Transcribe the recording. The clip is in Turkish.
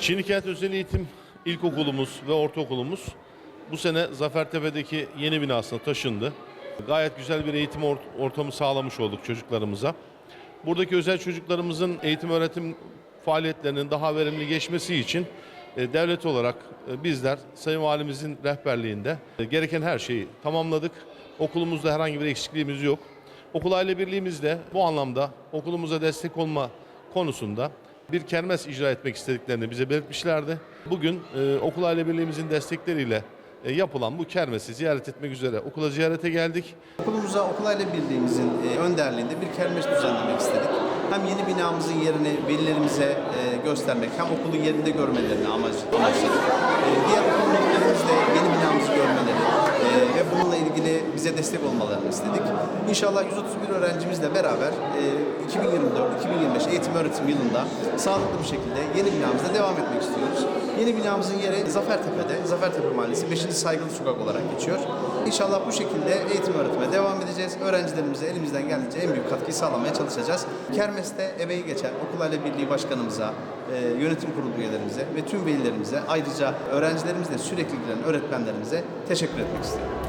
Çinikent Özel Eğitim İlkokulumuz ve Ortaokulumuz bu sene Zafertepe'deki yeni binasına taşındı. Gayet güzel bir eğitim ort- ortamı sağlamış olduk çocuklarımıza. Buradaki özel çocuklarımızın eğitim öğretim faaliyetlerinin daha verimli geçmesi için e, devlet olarak e, bizler Sayın Valimizin rehberliğinde e, gereken her şeyi tamamladık. Okulumuzda herhangi bir eksikliğimiz yok. Okul aile birliğimiz de bu anlamda okulumuza destek olma konusunda bir kermes icra etmek istediklerini bize belirtmişlerdi. Bugün e, okul aile birliğimizin destekleriyle e, yapılan bu kermesi ziyaret etmek üzere okula ziyarete geldik. Okulumuza Okul Aile Birliğimizin e, önderliğinde bir kermes düzenlemek istedik. Hem yeni binamızın yerini velilerimize e, göstermek hem okulun yerinde görmelerini amaç, amaçladık. E, diğer okul müdürlerimiz de yeni binamızı görmeleri e, ve bununla ilgili bize destek olmalarını istedik. İnşallah 131 öğrencimizle beraber e, 2024-2025 eğitim öğretim yılında sağlıklı bir şekilde yeni binamızda devam etmek istiyoruz. Yeni binamızın yeri Zafertepe'de, Zafertepe Mahallesi 5. Saygılı Sokak olarak geçiyor. İnşallah bu şekilde eğitim öğretime devam edeceğiz. Öğrencilerimize elimizden geldiğince en büyük katkıyı sağlamaya çalışacağız. Kermes'te emeği geçen Okul Aile Birliği Başkanımıza, e, yönetim kurulu üyelerimize ve tüm velilerimize ayrıca öğrencilerimizle sürekli gelen öğretmenlerimize teşekkür etmek istiyorum.